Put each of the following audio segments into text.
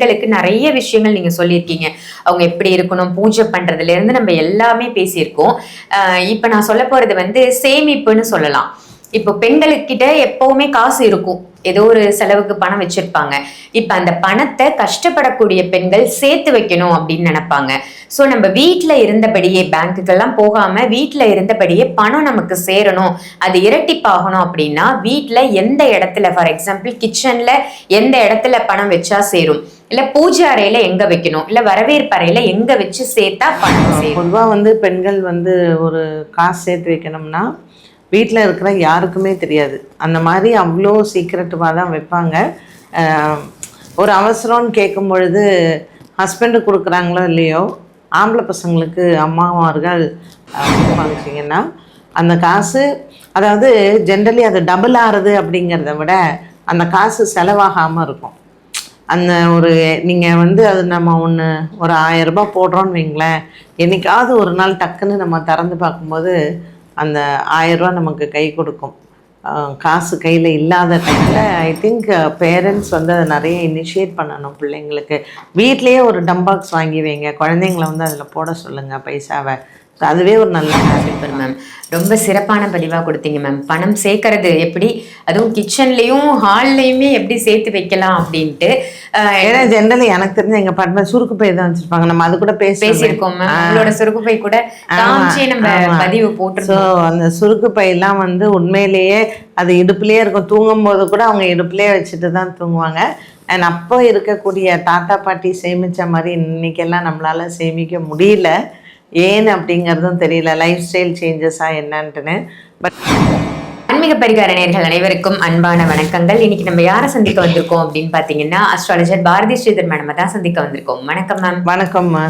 பெண்களுக்கு நிறைய விஷயங்கள் நீங்க சொல்லியிருக்கீங்க. அவங்க எப்படி இருக்கணும் பூஜை பண்றதுல இருந்து நம்ம எல்லாமே பேசியிருக்கோம். இப்போ இப்ப நான் சொல்ல போறது வந்து சேமிப்புன்னு சொல்லலாம். இப்போ பெண்களுக்கிட்ட எப்பவுமே காசு இருக்கும். ஏதோ ஒரு செலவுக்கு பணம் வச்சிருப்பாங்க. இப்ப அந்த பணத்தை கஷ்டப்படக்கூடிய பெண்கள் சேர்த்து வைக்கணும் அப்படின்னு நினைப்பாங்க. ஸோ நம்ம வீட்டில் இருந்தபடியே பேங்க்குக்கெல்லாம் போகாம வீட்டில் இருந்தபடியே பணம் நமக்கு சேரணும். அது இரட்டிப்பாகணும் அப்படின்னா வீட்டில் எந்த இடத்துல ஃபார் எக்ஸாம்பிள் கிச்சன்ல எந்த இடத்துல பணம் வச்சா சேரும்? இல்ல பூஜை அறையில எங்க வைக்கணும்? இல்ல வரவேற்பு அறையில எங்க வச்சு சேர்த்தா பணம் பொதுவாக வந்து பெண்கள் வந்து ஒரு காசு சேர்த்து வைக்கணும்னா வீட்டில் இருக்கிற யாருக்குமே தெரியாது. அந்த மாதிரி அவ்வளோ சீக்கிரட்டுவாக தான் வைப்பாங்க. ஒரு அவசரம்னு கேட்கும் பொழுது ஹஸ்பண்டு கொடுக்குறாங்களோ இல்லையோ ஆம்பளை பசங்களுக்கு அம்மாமார்கள் வாங்கிச்சிங்கன்னா அந்த காசு அதாவது ஜென்ரலி அது டபுள் ஆறுது அப்படிங்கிறத விட அந்த காசு செலவாகாமல் இருக்கும். அந்த ஒரு நீங்கள் வந்து அது நம்ம ஒன்று ஒரு ஆயிரம் ரூபாய் போடுறோன்னு வைங்களேன் என்னைக்காவது ஒரு நாள் டக்குன்னு நம்ம திறந்து பார்க்கும்போது அந்த ஆயிரம் நமக்கு கை கொடுக்கும். காசு கையில் இல்லாத டைமில் ஐ திங்க் பேரண்ட்ஸ் வந்து அதை நிறைய இனிஷியேட் பண்ணணும் பிள்ளைங்களுக்கு. வீட்லேயே ஒரு டம்பாக்ஸ் வாங்கி வைங்க. குழந்தைங்கள வந்து அதில் போட சொல்லுங்கள் பைசாவை. அதுவே ஒரு நல்ல ஹேபிட் மேம் ரொம்ப சிறப்பான பதிவா கொடுத்தீங்க மேம் பணம் சேர்க்கறது எப்படி? அதுவும் கிச்சன்லயும் ஹால்லையுமே எப்படி சேர்த்து வைக்கலாம் அப்படின்ட்டு ஏன்னா ஜென்ரலி எனக்கு தெரிஞ்ச எங்கள் பாட்டு சுருக்கு பை தான் வச்சுருப்பாங்க. நம்ம அது கூட பேசி பேசியிருக்கோம் மேம் உங்களோட சுருக்குப்பை கூட காமிச்சே நம்ம பதிவு ஸோ போட்டிருக்கோம் அந்த சுருக்கு பையெல்லாம் வந்து உண்மையிலேயே அது இடுப்புலேயே இருக்கும். தூங்கும்போது கூட அவங்க இடுப்புலேயே வச்சுட்டு தான் தூங்குவாங்க. அண்ட் அப்போ இருக்கக்கூடிய தாத்தா பாட்டி சேமித்த மாதிரி இன்னைக்கெல்லாம் நம்மளால சேமிக்க முடியல. ஏன் அப்படிங்கிறதும் தெரியல. லைஃப் ஸ்டைல் சேஞ்சஸாக என்னன்ட்டுன்னு. பட் ஆன்மீக பரிகார அனைவருக்கும் அன்பான வணக்கங்கள். இன்னைக்கு நம்ம யாரை சந்திக்க வந்திருக்கோம் அப்படின்னு பாத்தீங்கன்னா அஸ்ட்ராலஜர் பாரதி ஸ்ரீதர் மேடம் தான் சந்திக்க வந்திருக்கோம். வணக்கம் மேம் வணக்கம்மா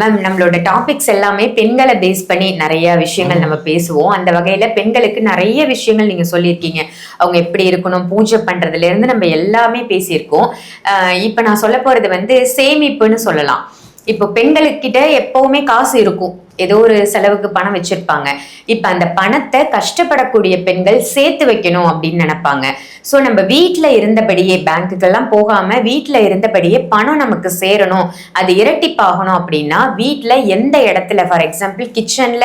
மேம் நம்மளோட டாபிக்ஸ் எல்லாமே பெண்களை பேஸ் பண்ணி நிறைய விஷயங்கள் நம்ம பேசுவோம். அந்த வகையில பெண்களுக்கு நிறைய விஷயங்கள் நீங்க சொல்லியிருக்கீங்க. அவங்க எப்படி இருக்கணும் பூஜை பண்றதுல இருந்து நம்ம எல்லாமே பேசியிருக்கோம். இப்ப நான் சொல்ல போறது வந்து சேமிப்புன்னு சொல்லலாம். இப்போ பெண்களுக்கிட்ட எப்பவுமே காசு இருக்கும். ஏதோ ஒரு செலவுக்கு பணம் வச்சிருப்பாங்க. இப்ப அந்த பணத்தை கஷ்டப்படக்கூடிய பெண்கள் சேர்த்து வைக்கணும் அப்படின்னு நினைப்பாங்க. ஸோ நம்ம வீட்டில் இருந்தபடியே பேங்க்குக்கெல்லாம் போகாம வீட்டில் இருந்தபடியே பணம் நமக்கு சேரணும். அது இரட்டிப்பாகணும் அப்படின்னா வீட்டில் எந்த இடத்துல ஃபார் எக்ஸாம்பிள் கிச்சன்ல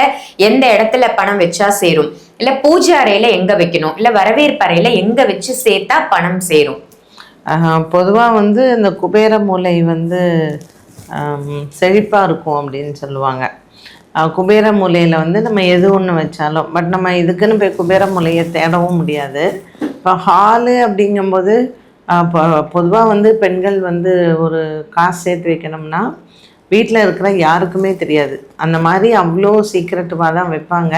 எந்த இடத்துல பணம் வச்சா சேரும்? இல்ல பூஜை அறையில எங்க வைக்கணும்? இல்ல வரவேற்பு அறையில எங்க வச்சு சேர்த்தா பணம் சேரும்? பொதுவாக வந்து இந்த குபேர மூலை வந்து செழிப்பாக இருக்கும் அப்படின்னு சொல்லுவாங்க. குபேர மூலையில் வந்து நம்ம எது ஒன்று வச்சாலும் பட் நம்ம இதுக்குன்னு போய் குபேர மூலையை தேடவும் முடியாது. இப்போ ஹாலு அப்படிங்கும்போது பொதுவாக வந்து பெண்கள் வந்து ஒரு காசு சேர்த்து வைக்கணும்னா வீட்டில் இருக்கிற யாருக்குமே தெரியாது. அந்த மாதிரி அவ்வளோ சீக்கிரட்டுவாக தான் வைப்பாங்க.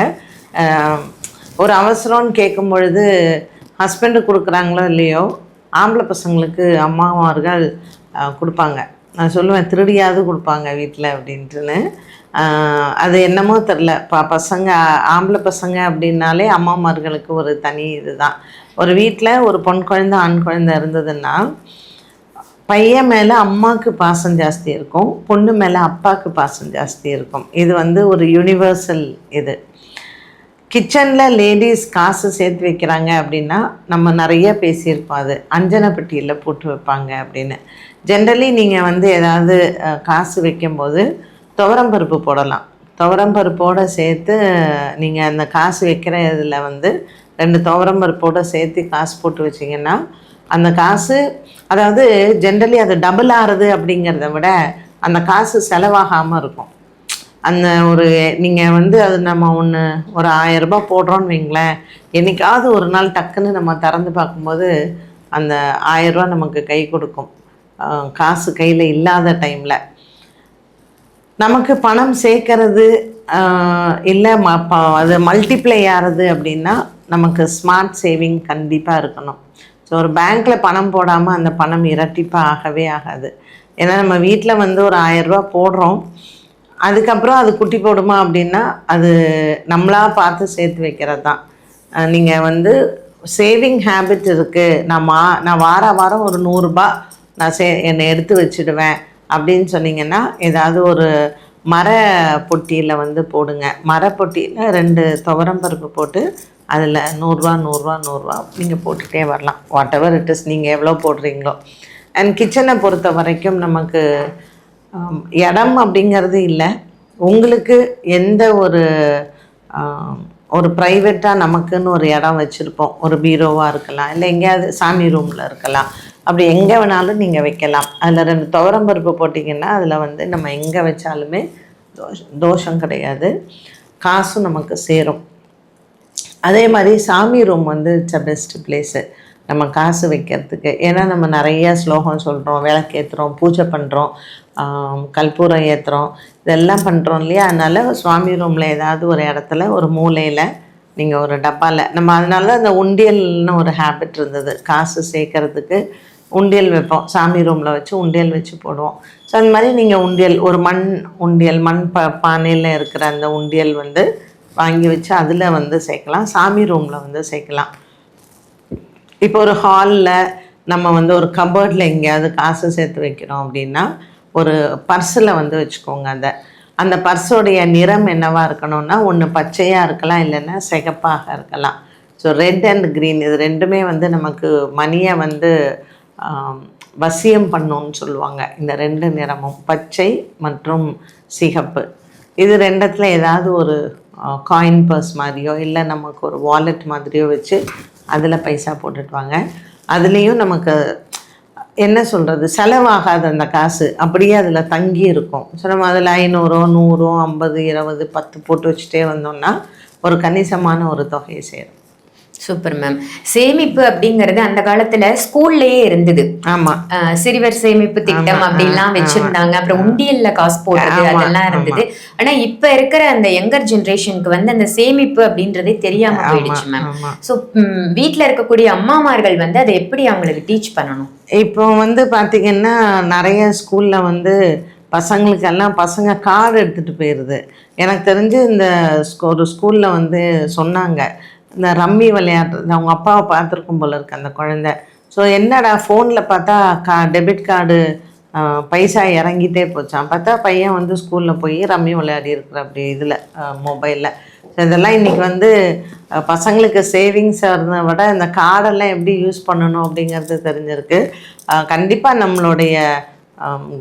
ஒரு அவசரம்னு கேட்கும் பொழுது ஹஸ்பண்டு கொடுக்குறாங்களோ இல்லையோ ஆம்பளை பசங்களுக்கு அம்மாவார்கள் கொடுப்பாங்க. நான் சொல்லுவேன் திருடியாவது கொடுப்பாங்க வீட்டில் அப்படின்ட்டுன்னு. அது என்னமோ தெரில ப பசங்க ஆம்பளை பசங்க அப்படின்னாலே அம்மாமார்களுக்கு ஒரு தனி இதுதான். ஒரு வீட்டில் ஒரு பொன் குழந்த ஆண் குழந்த இருந்ததுன்னா பையன் மேலே அம்மாவுக்கு பாசம் ஜாஸ்தி இருக்கும் பொண்ணு மேலே அப்பாவுக்கு பாசம் ஜாஸ்தி இருக்கும். இது வந்து ஒரு யூனிவர்சல் இது. கிச்சனில் லேடிஸ் காசு சேர்த்து வைக்கிறாங்க அப்படின்னா நம்ம நிறைய பேசியிருப்போம் அது. அஞ்சன பெட்டியில் போட்டு வைப்பாங்க அப்படின்னு. ஜென்ரலி நீங்கள் வந்து ஏதாவது காசு வைக்கும்போது துவரம்பருப்பு போடலாம். துவரம்பருப்போடு சேர்த்து நீங்கள் அந்த காசு வைக்கிற இதில் வந்து ரெண்டு துவரம்பருப்போடு சேர்த்து காசு போட்டு வச்சிங்கன்னா அந்த காசு அதாவது ஜென்ரலி அது டபுள் ஆறுது அப்படிங்கிறத விட அந்த காசு செலவாகாமல் இருக்கும். அந்த ஒரு நீங்கள் வந்து அது நம்ம ஒன்று ஒரு ஆயிரம் ரூபாய் போடுறோன்னு வைங்களேன் என்னைக்காவது ஒரு நாள் டக்குன்னு நம்ம திறந்து பார்க்கும்போது அந்த ஆயிரம் நமக்கு கை கொடுக்கும். காசு கையில் இல்லாத டைமில். நமக்கு பணம் சேர்க்கறது இல்லை ம ப அது மல்டிப்ளை ஆகிறது அப்படின்னா நமக்கு ஸ்மார்ட் சேவிங் கண்டிப்பாக இருக்கணும். ஸோ ஒரு பேங்க்கில் பணம் போடாமல் அந்த பணம் இரட்டிப்பாக ஆகவே ஆகாது. ஏன்னா நம்ம வீட்டில் வந்து ஒரு ஆயரூபா போடுறோம். அதுக்கப்புறம் அது குட்டி போடுமா அப்படின்னா அது நம்மளா பார்த்து சேர்த்து வைக்கிறது தான் நீங்கள் வந்து சேவிங் ஹேபிட் இருக்குது நான் மா நான் வார வாரம் ஒரு நூறுரூபா நான் சே என்னை எடுத்து வச்சுடுவேன் அப்படின்னு சொன்னீங்கன்னா ஏதாவது ஒரு மர பொட்டியில் வந்து போடுங்க. மர பொட்டியில் ரெண்டு துவரம்பருப்பு போட்டு அதில் நூறுரூவா நூறுரூவா நூறுரூவா நீங்கள் போட்டுகிட்டே வரலாம். வாட் எவர் இட் இஸ் நீங்கள் எவ்வளோ போடுறீங்களோ அண்ட் கிச்சனை பொறுத்த வரைக்கும் நமக்கு இடம் அப்படிங்கிறது இல்லை. உங்களுக்கு எந்த ஒரு ஒரு ப்ரைவேட்டாக நமக்குன்னு ஒரு இடம் வச்சுருப்போம். ஒரு பீரோவாக இருக்கலாம் இல்லை எங்கேயாவது சாமி ரூமில் இருக்கலாம். அப்படி எங்கே வேணாலும் நீங்கள் வைக்கலாம். அதில் ரெண்டு துவரம் பருப்பு போட்டிங்கன்னா அதில் வந்து நம்ம எங்கே வச்சாலுமே தோஷம் தோஷம் கிடையாது. காசும் நமக்கு சேரும். அதே மாதிரி சாமி ரூம் வந்து இட்ஸ் அ பெஸ்ட் பிளேஸு நம்ம காசு வைக்கிறதுக்கு. ஏன்னா நம்ம நிறைய ஸ்லோகம் சொல்கிறோம் விளக்கேற்றுறோம் பூஜை பண்ணுறோம் கற்பூரம் ஏற்றுறோம் இதெல்லாம் பண்ணுறோம் இல்லையா? அதனால் சுவாமி ரூமில் ஏதாவது ஒரு இடத்துல ஒரு மூலையில் நீங்கள் ஒரு டப்பாவில் நம்ம அதனால அந்த உண்டியல்னு ஒரு ஹேபிட் இருந்தது. காசு சேர்க்கறதுக்கு உண்டியல் வைப்போம். சாமி ரூமில் வச்சு உண்டியல் வச்சு போடுவோம். ஸோ அந்த மாதிரி நீங்கள் உண்டியல் ஒரு மண் உண்டியல் மண் ப பானையில் இருக்கிற அந்த உண்டியல் வந்து வாங்கி வச்சு அதில் வந்து சேர்க்கலாம். சாமி ரூமில் வந்து சேர்க்கலாம். இப்போ ஒரு ஹாலில் நம்ம வந்து ஒரு கபர்டில் எங்கேயாவது காசு சேர்த்து வைக்கிறோம் அப்படின்னா ஒரு பர்ஸில் வந்து வச்சுக்கோங்க அதை. அந்த பர்ஸோடைய நிறம் என்னவாக இருக்கணும்னா ஒன்று பச்சையாக இருக்கலாம் இல்லைன்னா சிகப்பாக இருக்கலாம். ஸோ ரெட் அண்ட் க்ரீன் இது ரெண்டுமே வந்து நமக்கு மணியை வந்து வசியம் பண்ணுன்னு சொல்லுவாங்க. இந்த ரெண்டு நிறமும் பச்சை மற்றும் சிகப்பு. இது ரெண்டத்தில் ஏதாவது ஒரு காயின் பர்ஸ் மாதிரியோ இல்லை நமக்கு ஒரு வாலெட் மாதிரியோ வச்சு அதில் பைசா போட்டுட்டு வாங்க. அதுலேயும் நமக்கு என்ன சொல்கிறது செலவாகாத அந்த காசு அப்படியே அதில் தங்கி இருக்கும். ஸோ நம்ம அதில் ஐநூறோ நூறோ ஐம்பது இருபது பத்து போட்டு வச்சுட்டே வந்தோம்னா ஒரு கணிசமான ஒரு தொகையை சேரும். சூப்பர் மேம் சேமிப்பு அப்படிங்கிறது அந்த காலத்துல ஸ்கூல்லயே இருந்தது. அஹ் சிறுவர் சேமிப்பு திட்டம் ஆமா, அப்படிலாம் ஆமா, வச்சிருந்தாங்க. அப்புறம் உண்டியல்ல காசு போடுறது ஆமா, அதெல்லாம் இருந்தது. ஆனா இப்ப இருக்கிற அந்த யங்கர் ஜெனரேஷனுக்கு வந்து அந்த சேமிப்பு அப்படின்றதே தெரியாம போயிடுச்சு மேம் சோ வீட்ல இருக்கக்கூடிய அம்மாமார்கள் வந்து அதை எப்படி அவங்களுக்கு டீச் பண்ணணும்? இப்போ வந்து பார்த்தீங்கன்னா நிறைய ஸ்கூலில் வந்து பசங்களுக்கெல்லாம் பசங்க கார்டு எடுத்துகிட்டு போயிடுது எனக்கு தெரிஞ்சு இந்த ஒரு ஸ்கூலில் வந்து சொன்னாங்க. இந்த ரம்மி விளையாடுறது அவங்க அப்பாவை பார்த்துருக்கும் போல இருக்கு அந்த குழந்தை. ஸோ என்னடா ஃபோனில் பார்த்தா கா டெபிட் கார்டு பைசா இறங்கிட்டே போச்சான் பார்த்தா பையன் வந்து ஸ்கூலில் போய் ரம்மி விளையாடி இருக்கிற அப்படி இதில் மொபைலில் ஸோ இதெல்லாம் இன்றைக்கி வந்து பசங்களுக்கு சேவிங்ஸாக இருந்த விட இந்த கார்டெல்லாம் எப்படி யூஸ் பண்ணணும் அப்படிங்கிறது தெரிஞ்சிருக்கு. கண்டிப்பாக நம்மளுடைய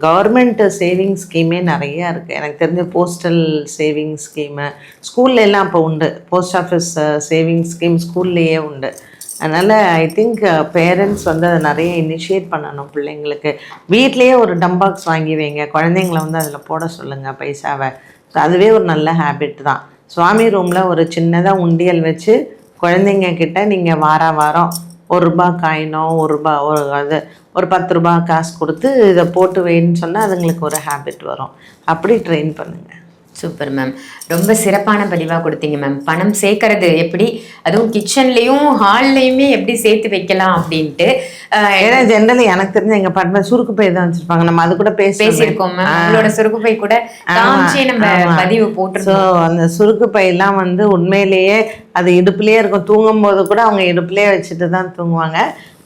கவர்மெண்ட் சேவிங் ஸ்கீமே நிறையா இருக்குது எனக்கு தெரிஞ்ச போஸ்டல் சேவிங் ஸ்கீமு ஸ்கூல்ல எல்லாம் அப்போ உண்டு. போஸ்ட் ஆஃபீஸ் சேவிங் ஸ்கீம் ஸ்கூல்லையே உண்டு. அதனால் ஐ திங்க் பேரண்ட்ஸ் வந்து அதை நிறைய இனிஷியேட் பண்ணணும் பிள்ளைங்களுக்கு. வீட்லேயே ஒரு டம்பாக்ஸ் வாங்கி வைங்க. குழந்தைங்கள வந்து அதில் போட சொல்லுங்கள் பைசாவை. ஸோ அதுவே ஒரு நல்ல ஹேபிட் தான். சுவாமி ரூமில் ஒரு சின்னதாக உண்டியல் வச்சு குழந்தைங்க கிட்ட நீங்கள் வார வாரம் ஒரு ரூபா காயினோ ஒரு ரூபா ஒரு அது ஒரு பத்து ரூபா காசு கொடுத்து இதை போட்டு வைன்னு சொன்னால் அதுங்களுக்கு ஒரு ஹேபிட் வரும். அப்படி ட்ரெயின் பண்ணுங்கள் சூப்பர் மேம் ரொம்ப சிறப்பான பதிவா கொடுத்தீங்க மேம் பணம் சேர்க்கறது எப்படி? அதுவும் கிச்சன்லயும் ஹால்லயுமே எப்படி சேர்த்து வைக்கலாம் அப்படின்ட்டு ஏன்னா ஜென்ரலி எனக்கு தெரிஞ்ச எங்கள் பாட்டு சுருக்கு பை தான் வச்சுருப்பாங்க. நம்ம அது கூட பேசி பேசியிருக்கோம் மேம் உங்களோட சுருக்குப்பை கூட காமிச்சே நம்ம பதிவு ஸோ போட்டிருக்கோம் அந்த சுருக்கு பையெல்லாம் வந்து உண்மையிலேயே அது இடுப்புலேயே இருக்கும். தூங்கும்போது கூட அவங்க இடுப்புலேயே வச்சுட்டு தான் தூங்குவாங்க.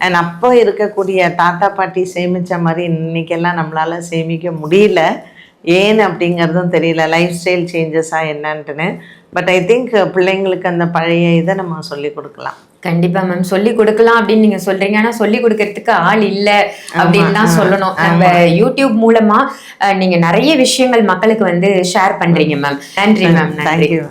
அண்ட் அப்போ இருக்கக்கூடிய தாத்தா பாட்டி சேமித்த மாதிரி இன்னைக்கெல்லாம் நம்மளால சேமிக்க முடியல. ஏன் அப்படிங்கிறதும் தெரியல. லைஃப் ஸ்டைல் சேஞ்சஸாக என்னன்ட்டுன்னு. பட் ஐ திங்க் பிள்ளைங்களுக்கு அந்த பழைய இதை நம்ம சொல்லி கொடுக்கலாம். கண்டிப்பா மேம் சொல்லி கொடுக்கலாம் அப்படின்னு நீங்க சொல்றீங்க. ஆனா சொல்லி கொடுக்கறதுக்கு ஆள் இல்ல அப்படின்னு தான் சொல்லணும். நம்ம யூடியூப் மூலமா அஹ், நீங்க நிறைய விஷயங்கள் மக்களுக்கு வந்து ஷேர் பண்றீங்க மேம் நன்றி மேம் நன்றி. தேங்க்யூ